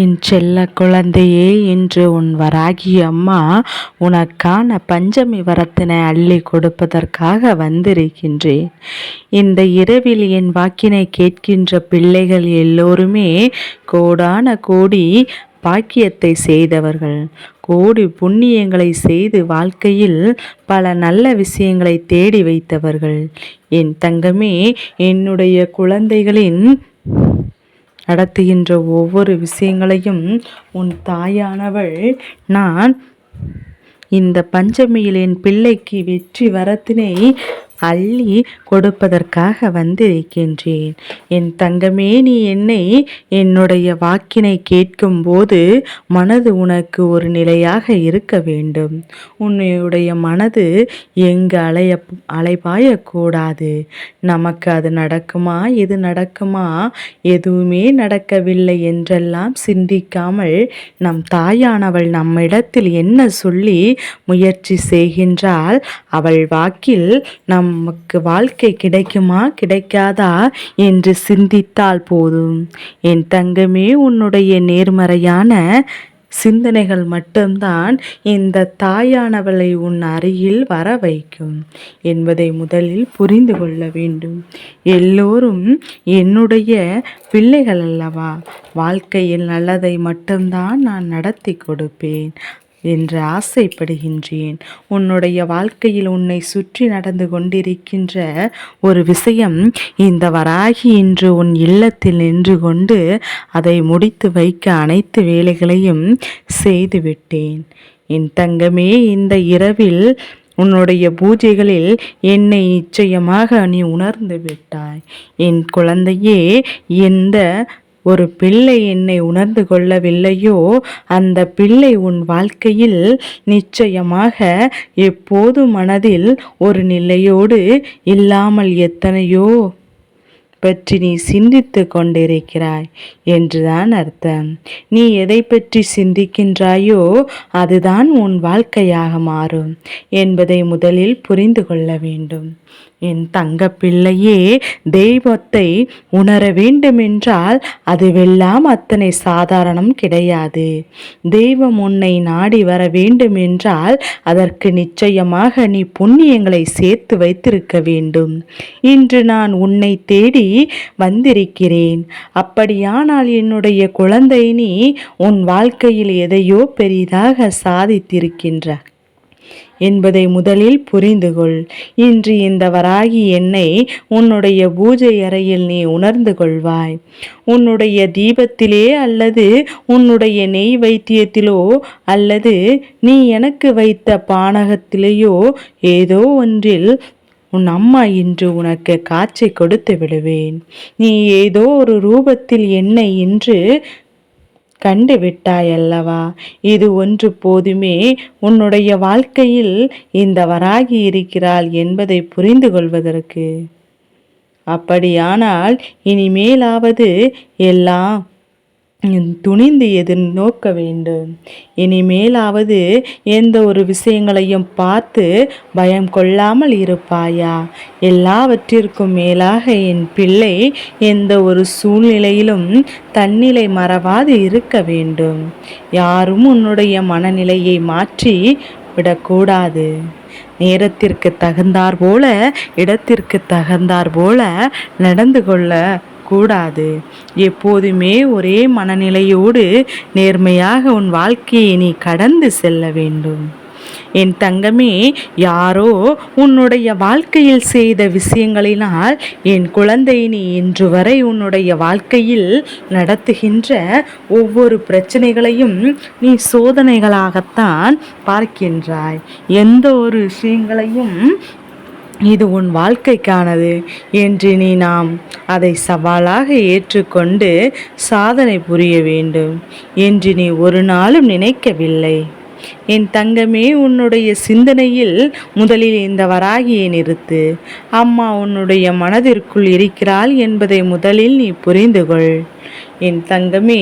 என் செல்ல குழந்தையே இன்று உன் வராகி அம்மா உனக்கான பஞ்சமி வரத்தினை அள்ளி கொடுப்பதற்காக வந்திருக்கின்றேன். இந்த இரவில் என் வாக்கினை கேட்கின்ற பிள்ளைகள் எல்லோருமே கோடான கோடி பாக்கியத்தை செய்தவர்கள். கோடி புண்ணியங்களை செய்து வாழ்க்கையில் பல நல்ல விஷயங்களை தேடி வைத்தவர்கள். என் தங்கமே என்னுடைய குழந்தைகளின் நடத்துகின்ற ஒவ்வொரு விஷயங்களையும் உன் தாயானவள் நான் இந்த பஞ்சமியில் என் பிள்ளைக்கு வெற்றி வரத்தினை அள்ளி கொடுப்பதற்காக வந்திருக்கின்றேன். என் தங்கமே நீ என்னை என்னுடைய வாக்கினை கேட்கும்போது மனது உனக்கு ஒரு நிலையாக இருக்க வேண்டும். உன்னுடைய மனது எங்கு அலைய அலைபாயக்கூடாது. நமக்கு அது நடக்குமா இது நடக்குமா எதுவுமே நடக்கவில்லை என்றெல்லாம் சிந்திக்காமல் நம் தாயானவள் நம்மிடத்தில் என்ன சொல்லி முயற்சி செய்கின்றால் அவள் வாக்கில் நம் நமக்கு வாழ்க்கை கிடைக்குமா? கிடைக்காதா? என்று சிந்தித்தால் போதும். என் தங்கமே உன்னுடைய நேர்மறையான சிந்தனைகள் மட்டும்தான் இந்த தாயானவளை உன் அருகில் வர வைக்கும் என்பதை முதலில் புரிந்து கொள்ள வேண்டும். எல்லோரும் என்னுடைய பிள்ளைகள் அல்லவா? வாழ்க்கையில் நல்லதை மட்டும்தான் நான் நடத்தி கொடுப்பேன். என்று ஆசைப்படுகின்றேன். உன்னுடைய வாழ்க்கையில் உன்னை சுற்றி நடந்து கொண்டிருக்கின்ற ஒரு விஷயம் இந்த வராகி இன்று உன் இல்லத்தில் நின்று கொண்டு அதை முடித்து வைக்க அனைத்து வேலைகளையும் செய்துவிட்டேன். என் தங்கமே இந்த இரவில் உன்னுடைய பூஜைகளில் என்னை நிச்சயமாக நீ உணர்ந்து விட்டாய். என் குழந்தையே எந்த ஒரு பிள்ளை என்னை உணர்ந்து கொள்ளவில்லையோ? அந்த பிள்ளை உன் வாழ்க்கையில் நிச்சயமாக எப்போது மனதில் ஒரு நிலையோடு இல்லாமல் எத்தனையோ பற்றி நீ சிந்தித்து கொண்டிருக்கிறாய் என்றுதான் அர்த்தம். நீ எதை பற்றி சிந்திக்கின்றாயோ அதுதான் உன் வாழ்க்கையாக மாறும் என்பதை முதலில் புரிந்து கொள்ள வேண்டும். என் தங்க பிள்ளையே தெய்வத்தை உணர வேண்டுமென்றால் அதுவெல்லாம் அத்தனை சாதாரணம் கிடையாது. தெய்வம் உன்னை நாடி வர வேண்டுமென்றால் அதற்கு நிச்சயமாக நீ புண்ணியங்களை சேர்த்து வைத்திருக்க வேண்டும். இன்று நான் உன்னை தேடி வந்திருக்கிறேன். அப்படியானால் என்னுடைய குழந்தை நீ உன் வாழ்க்கையில் எதையோ பெரிதாக சாதித்திருக்கின்ற என்பதை முதலில் புரிந்து கொள் இன்று இந்த வராகி என்னை உன்னுடைய பூஜை அறையில் நீ உணர்ந்து கொள்வாய். உன்னுடைய தீபத்திலே அல்லது உன்னுடைய நெய் வைத்தியத்திலோ அல்லது நீ எனக்கு வைத்த பானகத்திலேயோ ஏதோ ஒன்றில் உன் அம்மா இன்று உனக்கு காட்சி கொடுத்து விடுவேன். நீ ஏதோ ஒரு ரூபத்தில் என்னை இன்று கண்டு விட்டாயல்லவா இது ஒன்று போதுமே உன்னுடைய வாழ்க்கையில் இந்த வராகி இருக்கிறாள் என்பதை புரிந்து கொள்வதற்கு. அப்படியானால் இனிமேலாவது எல்லாம் துணிந்து எதிர் நோக்க வேண்டும். இனிமேலாவது எந்த ஒரு விஷயங்களையும் பார்த்து பயம் கொள்ளாமல் இருப்பாயா? எல்லாவற்றிற்கும் மேலாக என் பிள்ளை எந்த ஒரு சூழ்நிலையிலும் தன்னிலை மறவாது இருக்க வேண்டும். யாரும் உன்னுடைய மனநிலையை மாற்றி விடக்கூடாது. நேரத்திற்கு தகுந்தார் போல இடத்திற்கு தகுந்தார் போல நடந்து கொள்ள கூடாது. எப்போதுமே ஒரே மனநிலையோடு நேர்மையாக உன் வாழ்க்கையை நீ கடந்து செல்ல வேண்டும். என் தங்கமே யாரோ உன்னுடைய வாழ்க்கையில் செய்த விஷயங்களினால் என் குழந்தை நீ இன்று வரை உன்னுடைய வாழ்க்கையில் நடத்துகின்ற ஒவ்வொரு பிரச்சனைகளையும் நீ சோதனைகளாகத்தான் பார்க்கின்றாய். எந்த ஒரு விஷயங்களையும் இது உன் வாழ்க்கைக்கானது என்று நீ நாம் அதை சவாலாக ஏற்றுக்கொண்டு சாதனை புரிய வேண்டும் என்று நீ ஒரு நாளும் நினைக்கவில்லை. என் தங்கமே உன்னுடைய சிந்தனையில் முதலில் இந்த வராகியை நிறுத்து. அம்மா உன்னுடைய மனதிற்குள் இருக்கிறாள் என்பதை முதலில் நீ புரிந்து கொள் என் தங்கமே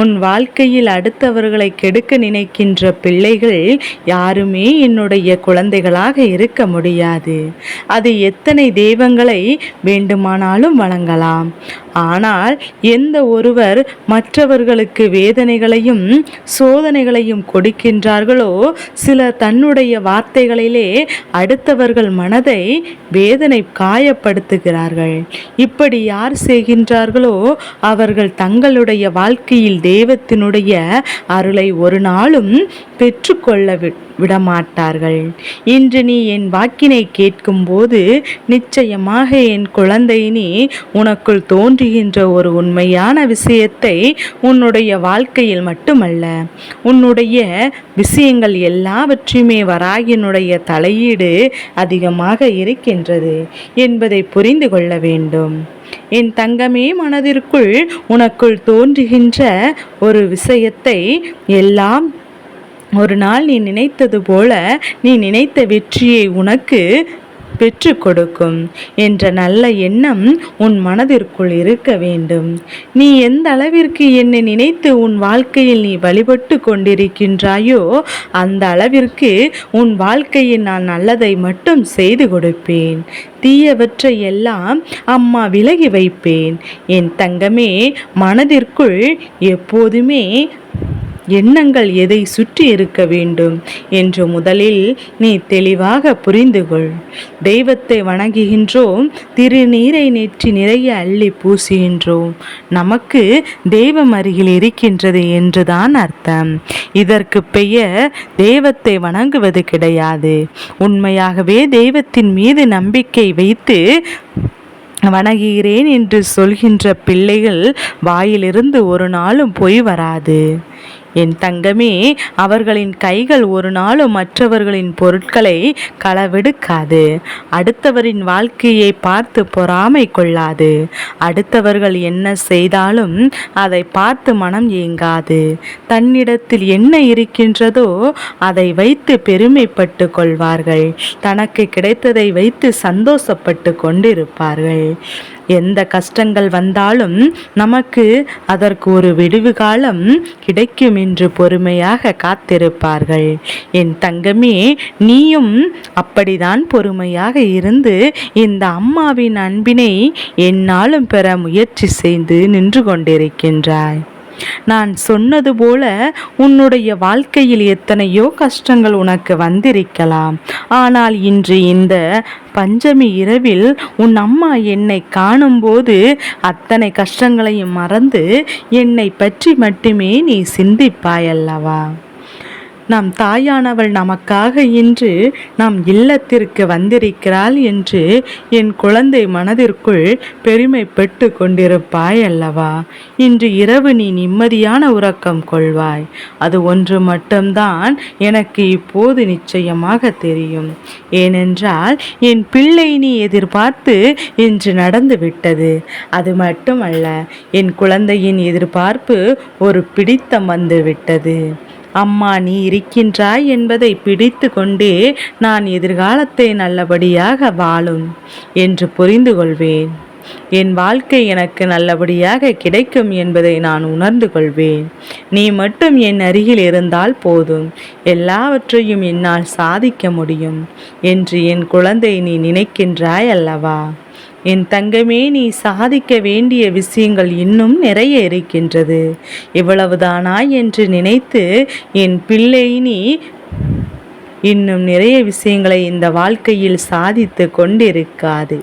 உன் வாழ்க்கையில் அடுத்தவர்களை கெடுக்க நினைக்கின்ற பிள்ளைகள் யாருமே என்னுடைய குழந்தைகளாக இருக்க முடியாது. அது எத்தனை தெய்வங்களை வேண்டுமானாலும் வழங்கலாம் ஆனால் எந்த ஒருவர் மற்றவர்களுக்கு வேதனைகளையும் சோதனைகளையும் கொடுக்கின்றார்களோ சிலர் தன்னுடைய வார்த்தைகளிலே அடுத்தவர்கள் மனதை வேதனை காயப்படுத்துகிறார்கள். இப்படி யார் செய்கின்றார்களோ அவர்கள் தங்களுடைய வாழ்க்கையில் தெய்வத்தினுடைய அருளை ஒரு நாளும் பெற்றுக்கொள்ள விடமாட்டார்கள். இன்று நீ என் வாக்கினை கேட்கும்போது நிச்சயமாக என் குழந்தை நீ உனக்குள் தோன்றுகின்ற ஒரு உண்மையான விஷயத்தை உன்னுடைய வாழ்க்கையில் மட்டுமல்ல உன்னுடைய விஷயங்கள் எல்லாவற்றையுமே வராகினுடைய தலையீடு அதிகமாக இருக்கின்றது என்பதை புரிந்து கொள்ள வேண்டும். என் தங்கமே மனதிற்குள் உனக்குள் தோன்றுகின்ற ஒரு விஷயத்தை எல்லாம் ஒரு நாள் நீ நினைத்தது போல நீ நினைத்த வெற்றியை உனக்கு பெற்று கொடுக்கும் என்ற நல்ல எண்ணம் உன் மனதிற்குள் இருக்க வேண்டும். நீ எந்த அளவிற்கு என்னை நினைத்து உன் வாழ்க்கையில் நீ வழிபட்டு கொண்டிருக்கின்றாயோ அந்த அளவிற்கு உன் வாழ்க்கையில் நான் நல்லதை மட்டும் செய்து கொடுப்பேன். தீயவற்றை எல்லாம் அம்மா விலகி வைப்பேன். என் தங்கமே மனதிற்குள் எப்போதுமே எண்ணங்கள் எதை சுற்றி இருக்க வேண்டும் என்று முதலில் நீ தெளிவாக புரிந்து கொள் தெய்வத்தை வணங்குகின்றோம் திருநீரை நேற்றி நிறைய அள்ளி பூசுகின்றோம். நமக்கு தெய்வம் அருகில் இருக்கின்றது என்றுதான் அர்த்தம். இதற்கு பெயர் தெய்வத்தை வணங்குவது கிடையாது. உண்மையாகவே தெய்வத்தின் மீது நம்பிக்கை வைத்து வணங்குகிறேன் என்று சொல்கின்ற பிள்ளைகள் வாயிலிருந்து ஒரு நாளும் போய் வராது. என் தங்கமே அவர்களின் கைகள் ஒரு நாளும் மற்றவர்களின் பொருட்களை களவெடுக்காது. அடுத்தவரின் வாழ்க்கையை பார்த்து பொறாமை கொள்ளாது. அடுத்தவர்கள் என்ன செய்தாலும் அதை பார்த்து மனம் ஏங்காது. தன்னிடத்தில் என்ன இருக்கின்றதோ அதை வைத்து பெருமைப்பட்டு கொள்வார்கள். தனக்கு கிடைத்ததை வைத்து சந்தோஷப்பட்டு கொண்டிருப்பார்கள். எந்த கஷ்டங்கள் வந்தாலும் நமக்கு அதற்கு ஒரு விடுவு காலம் கிடைக்கும் என்று பொறுமையாக காத்திருப்பார்கள். என் தங்கமே நீயும் அப்படிதான் பொறுமையாக இருந்து இந்த அம்மாவின் அன்பினை என்னாலும் பெற முயற்சி செய்து நின்று கொண்டிருக்கின்றாய். நான் சொன்னது போல உன்னுடைய வாழ்க்கையில் எத்தனையோ கஷ்டங்கள் உனக்கு வந்திருக்கலாம். ஆனால் இன்று இந்த பஞ்சமி இரவில் உன் அம்மா என்னை காணும்போது அத்தனை கஷ்டங்களையும் மறந்து என்னை பற்றி மட்டுமே நீ சிந்திப்பாயல்லவா? நம் தாயானவள் நமக்காக இன்று நம் இல்லத்திற்கு வந்திருக்கிறாள் என்று என் குழந்தை மனதிற்குள் பெருமைப்பட்டு கொண்டிருப்பாய் அல்லவா? இன்று இரவு நீ நிம்மதியான உறக்கம் கொள்வாய். அது ஒன்று மட்டும்தான் எனக்கு இப்போது நிச்சயமாக தெரியும். ஏனென்றால் என் பிள்ளை நீ எதிர்பார்த்து இன்று நடந்து விட்டது. அது மட்டுமல்ல என் குழந்தையின் எதிர்பார்ப்பு ஒரு பிடித்தம் வந்து விட்டது. அம்மா நீ இருக்கின்றாய் என்பதை பிடித்து கொண்டே நான் எதிர்காலத்தை நல்லபடியாக வாழும் என்று புரிந்து கொள்வேன் என் வாழ்க்கை எனக்கு நல்லபடியாக கிடைக்கும் என்பதை நான் உணர்ந்து கொள்வேன் நீ மட்டும் என் அருகில் இருந்தால் போதும். எல்லாவற்றையும் என்னால் சாதிக்க முடியும் என்று என் குழந்தை நீ நினைக்கின்றாய் அல்லவா? என் தங்கமே நீ சாதிக்க வேண்டிய விஷயங்கள் இன்னும் நிறைய இருக்கின்றது. இவ்வளவுதானா என்று நினைத்து என் பிள்ளை நீ இன்னும் நிறைய விஷயங்களை இந்த வாழ்க்கையில் சாதித்து கொண்டிருக்காது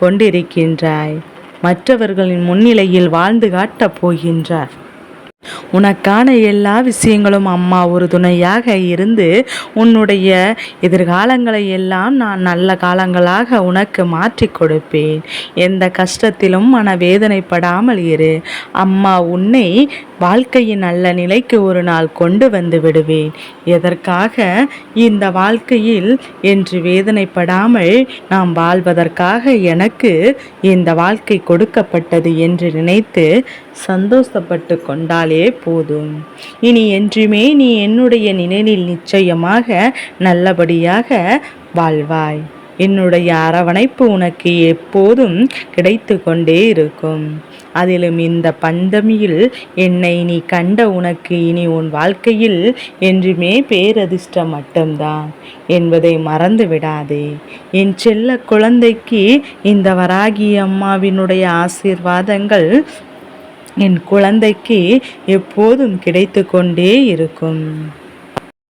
கொண்டிருக்கின்றாய். மற்றவர்களின் முன்னிலையில் வாழ்ந்து காட்டப் போகின்றார். உனக்கான எல்லா விஷயங்களும் அம்மா ஒரு துணையாக இருந்து உன்னுடைய எதிர்காலங்களை எல்லாம் நான் நல்ல காலங்களாக உனக்கு மாற்றி கொடுப்பேன். எந்த கஷ்டத்திலும் மன வேதனைப்படாமல் இரு. அம்மா உன்னை வாழ்க்கையின் நல்ல நிலைக்கு ஒரு நாள் கொண்டு வந்து விடுவேன். எதற்காக? இந்த வாழ்க்கையில் என்று வேதனைப்படாமல் நாம் வாழ்வதற்காக எனக்கு இந்த வாழ்க்கை கொடுக்கப்பட்டது என்று நினைத்து சந்தோஷப்பட்டு கொண்டாலே போதும். இனி என்றுமே நீ என்னுடைய நினைவில் நிச்சயமாக நல்லபடியாக வாழ்வாய். என்னுடைய அரவணைப்பு உனக்கு எப்போதும் கிடைத்து கொண்டே இருக்கும். அதிலும் இந்த பந்தமியில் என்னை நீ கண்ட உனக்கு இனி உன் வாழ்க்கையில் என்றுமே பேரதிர்ஷ்டம் மட்டும்தான். என்பதை மறந்து விடாதே. என் செல்ல குழந்தைக்கு இந்த வராகி அம்மாவினுடைய ஆசீர்வாதங்கள் என் குழந்தைக்கு எப்போதும் கிடைத்து கொண்டே இருக்கும்.